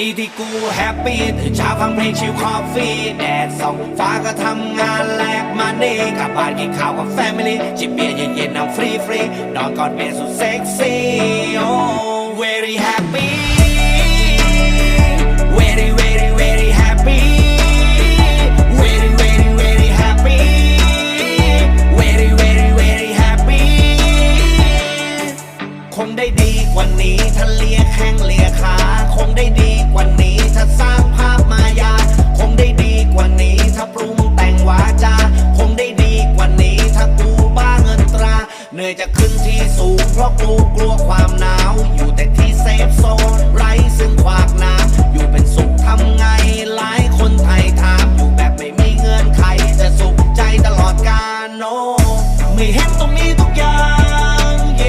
นี้ที่กูแฮปปี้ตื่นเช้าฟังเพลงชิลคอฟฟี่แดดส่องฟ้าก็ทำงานแลกมาเน่กลับบ้านกินข้าวกับแฟมิลี่จิบเบียร์เย็นๆนั่งฟรีฟรีนอนกอดเมียสุดเซ็กซี่ oh very happy very very very happy very very very happy very very very happy คงได้ดีกว่านี้ถ้าเลียแข้งเลียขา นื่อยจะขึ้นที่สูง เพราะกลัวกลัวความหนาว อยู่แต่ที่เซฟโซนไร้ซึ่งความหนาวอยู่เป็นสุขทำไง หลายคนไทยถามอยู่แบบไม่มีเงื่อนไขจะสุขใจตลอดกาลโน ไม่เห็น